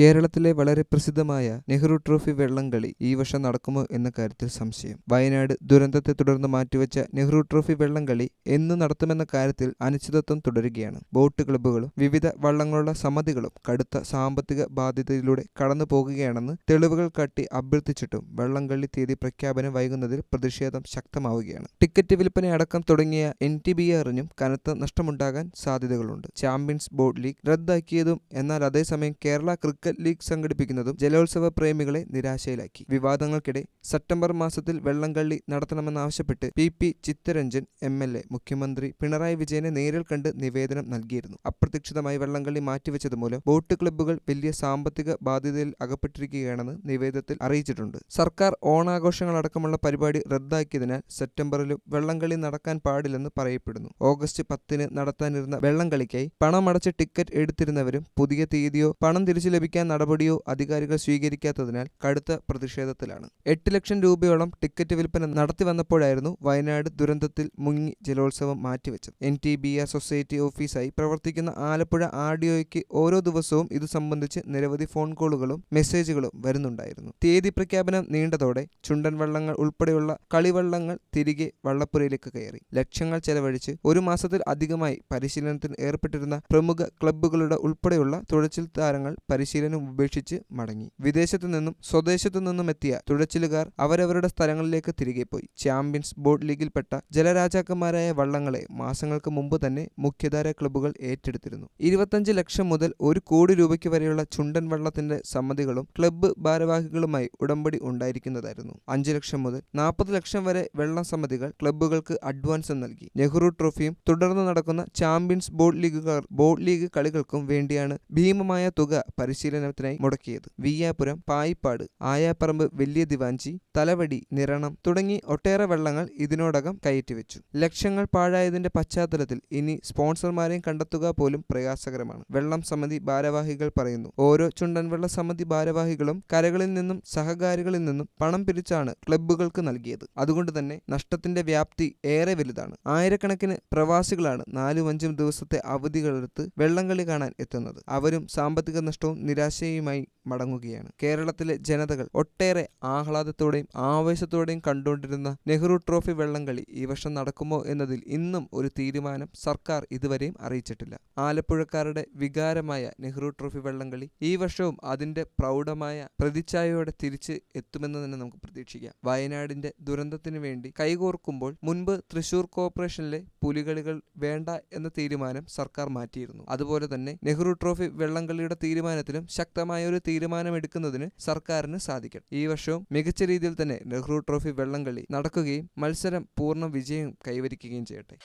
കേരളത്തിലെ വളരെ പ്രസിദ്ധമായ നെഹ്റു ട്രോഫി വെള്ളംകളി ഈ വർഷം നടക്കുമോ എന്ന കാര്യത്തിൽ സംശയം. വയനാട് ദുരന്തത്തെ തുടർന്ന് മാറ്റിവെച്ച നെഹ്റു ട്രോഫി വെള്ളംകളി എന്ന് നടത്തുമെന്ന കാര്യത്തിൽ അനിശ്ചിതത്വം തുടരുകയാണ്. ബോട്ട് ക്ലബ്ബുകളും വിവിധ വള്ളങ്ങളുടെ സമിതികളും കടുത്ത സാമ്പത്തിക ബാധ്യതയിലൂടെ കടന്നു പോകുകയാണെന്ന് തെളിവുകൾ കാട്ടി അഭ്യർത്ഥിച്ചിട്ടും വെള്ളംകളി തീയതി പ്രഖ്യാപനം വൈകുന്നതിൽ പ്രതിഷേധം ശക്തമാവുകയാണ്. ടിക്കറ്റ് വിൽപ്പന അടക്കം തുടങ്ങിയ എൻ ടി ബി ആറിനും കനത്ത നഷ്ടമുണ്ടാകാൻ സാധ്യതകളുണ്ട്. ചാമ്പ്യൻസ് ബോട്ട് ലീഗ് റദ്ദാക്കിയതും എന്നാൽ അതേസമയം കേരള ക്രിക്കറ്റ് ലീഗ് സംഘടിപ്പിക്കുന്നതും ജലോത്സവ പ്രേമികളെ നിരാശയിലാക്കി. വിവാദങ്ങൾക്കിടെ സെപ്റ്റംബർ മാസത്തിൽ വെള്ളംകള്ളി നടത്തണമെന്നാവശ്യപ്പെട്ട് P P Chittaranjan M L A മുഖ്യമന്ത്രി പിണറായി വിജയനെ നേരിൽ കണ്ട് നിവേദനം നൽകിയിരുന്നു. അപ്രതീക്ഷിതമായി വെള്ളംകള്ളി മാറ്റിവെച്ചത് മൂലം ബോട്ട് ക്ലബ്ബുകൾ വലിയ സാമ്പത്തിക ബാധ്യതയിൽ അകപ്പെട്ടിരിക്കുകയാണെന്ന് നിവേദനത്തിൽ അറിയിച്ചിട്ടുണ്ട്. സർക്കാർ ഓണാഘോഷങ്ങളടക്കമുള്ള പരിപാടി റദ്ദാക്കിയതിനാൽ സെപ്റ്റംബറിലും വെള്ളംകളി നടക്കാൻ പാടില്ലെന്ന് പറയപ്പെടുന്നു. ഓഗസ്റ്റ് പത്തിന് നടത്താനിരുന്ന വെള്ളംകളിക്കായി പണമടച്ച് ടിക്കറ്റ് എടുത്തിരുന്നവരും പുതിയ തീയതിയോ പണം തിരിച്ചു ലഭിക്കാൻ നടപടിയോ അധികാരികൾ സ്വീകരിക്കാത്തതിനാൽ കടുത്ത പ്രതിഷേധത്തിലാണ്. എട്ട് ലക്ഷം രൂപയോളം ടിക്കറ്റ് വിൽപ്പന നടത്തി വന്നപ്പോഴായിരുന്നു വയനാട് ദുരന്തത്തിൽ മുങ്ങി ജലോത്സവം മാറ്റിവെച്ചത്. N T B R society ഓഫീസായി പ്രവർത്തിക്കുന്ന ആലപ്പുഴ ആർ ഡി ഓരോ ദിവസവും ഇത് സംബന്ധിച്ച് നിരവധി ഫോൺ കോളുകളും മെസ്സേജുകളും വരുന്നുണ്ടായിരുന്നു. തീയതി പ്രഖ്യാപനം നീണ്ടതോടെ ചുണ്ടൻ വള്ളങ്ങൾ ഉൾപ്പെടെയുള്ള കളിവള്ളങ്ങൾ തിരികെ വള്ളപ്പുരയിലേക്ക് കയറി. ലക്ഷങ്ങൾ ചെലവഴിച്ച് ഒരു മാസത്തിൽ അധികമായി പരിശീലനത്തിന് ഏർപ്പെട്ടിരുന്ന പ്രമുഖ ക്ലബ്ബുകളുടെ ഉൾപ്പെടെയുള്ള തുഴച്ചിൽ താരങ്ങൾ പരിശീലനം ഉപേക്ഷിച്ച് മടങ്ങി. വിദേശത്തു നിന്നും സ്വദേശത്തു നിന്നും എത്തിയ തുഴച്ചിലുകാർ അവരവരുടെ സ്ഥലങ്ങളിലേക്ക് തിരികെ പോയി. ചാമ്പ്യൻസ് ബോട്ട് ലീഗിൽപ്പെട്ട ജലരാജാക്കന്മാരായ വള്ളങ്ങളെ മാസങ്ങൾക്ക് മുമ്പ് തന്നെ മുഖ്യധാര ക്ലബ്ബുകൾ ഏറ്റെടുത്തിരുന്നു. ഇരുപത്തഞ്ച് ലക്ഷം മുതൽ ഒരു കോടി രൂപയ്ക്ക് വരെയുള്ള ചുണ്ടൻ വള്ളത്തിന്റെ സമ്മതികളും ക്ലബ്ബ് ഭാരവാഹികളുമായി ഉടമ്പടി ഉണ്ടായിരിക്കുന്നതായിരുന്നു. അഞ്ചു ലക്ഷം മുതൽ നാൽപ്പത് ലക്ഷം വരെ വെള്ളം സമിതികൾ ക്ലബ്ബുകൾക്ക് അഡ്വാൻസ് നൽകി. നെഹ്റു ട്രോഫിയും തുടർന്ന് നടക്കുന്ന ചാമ്പ്യൻസ് ബോട്ട് ലീഗുകാർ ബോട്ട് ലീഗ് കളികൾക്കും വേണ്ടിയാണ് ഭീമമായ തുക പരിശീലനത്തിനായി മുടക്കിയത്. വിയ്യാപുരം പായിപ്പാട് ആയാപ്പറമ്പ് വലിയ ദിവാഞ്ചി തലവടി നിരണം തുടങ്ങി ഒട്ടേറെ വെള്ളങ്ങൾ ഇതിനോടകം കയറ്റിവെച്ചു. ലക്ഷങ്ങൾ പാഴായതിന്റെ പശ്ചാത്തലത്തിൽ ഇനി സ്പോൺസർമാരെയും കണ്ടെത്തുക പോലും പ്രയാസകരമാണ്. വെള്ളം സമിതി ഭാരവാഹികൾ പറയുന്നു ഓരോ ചുണ്ടൻ വെള്ള സമിതി ഭാരവാഹികളും കരകളിൽ നിന്നും സഹകാരികളിൽ നിന്നും പണം പിരിച്ചാണ് ക്ലബ്ബുകൾക്ക് നൽകിയത്. അതുകൊണ്ട് തന്നെ നഷ്ടത്തിന്റെ വ്യാപ്തി ഏറെ വലുതാണ്. ആയിരക്കണക്കിന് പ്രവാസികളാണ് നാലും അഞ്ചും ദിവസത്തെ അവധികളെടുത്ത് വെള്ളംകളി കാണാൻ എത്തുന്നത്. അവരും സാമ്പത്തിക നഷ്ടവും നിരാശയുമായി മടങ്ങുകയാണ്. കേരളത്തിലെ ജനതകൾ ഒട്ടേറെ ആഹ്ലാദത്തോടെയും ആവേശത്തോടെയും കണ്ടുകൊണ്ടിരുന്ന നെഹ്റു ട്രോഫി വെള്ളംകളി ഈ വർഷം നടക്കുമോ എന്നതിൽ ഇന്നും ഒരു തീരുമാനം സർക്കാർ ഇതുവരെയും അറിയിച്ചിട്ടില്ല. ആലപ്പുഴക്കാരുടെ വികാരമായ നെഹ്റു ട്രോഫി വെള്ളംകളി ഈ വർഷവും അതിന്റെ പ്രൗഢമായ പ്രതിച്ഛായയോടെ തിരിച്ച് എത്തുമെന്ന് തന്നെ നമുക്ക് പ്രതീക്ഷിക്കാം. വയനാടിന്റെ ദുരന്തത്തിന് വേണ്ടി കൈകോർക്കുമ്പോൾ മുൻപ് തൃശൂർ കോർപ്പറേഷനിലെ പുലികളികൾ വേണ്ട എന്ന തീരുമാനം സർക്കാർ മാറ്റിയിരുന്നു. അതുപോലെ തന്നെ നെഹ്റു ട്രോഫി വെള്ളംകളിയുടെ തീരുമാനത്തിലും ശക്തമായ ഒരു തീരുമാനമെടുക്കുന്നതിന് സർക്കാരിന് സാധിക്കണം ഈ വർഷവും മികച്ച രീതിയിൽ തന്നെ നെഹ്റു ട്രോഫി വെള്ളംകളി നടക്കുകയും മത്സരം പൂർണ വിജയം കൈവരിക്കുകയും ചെയ്യട്ടെ.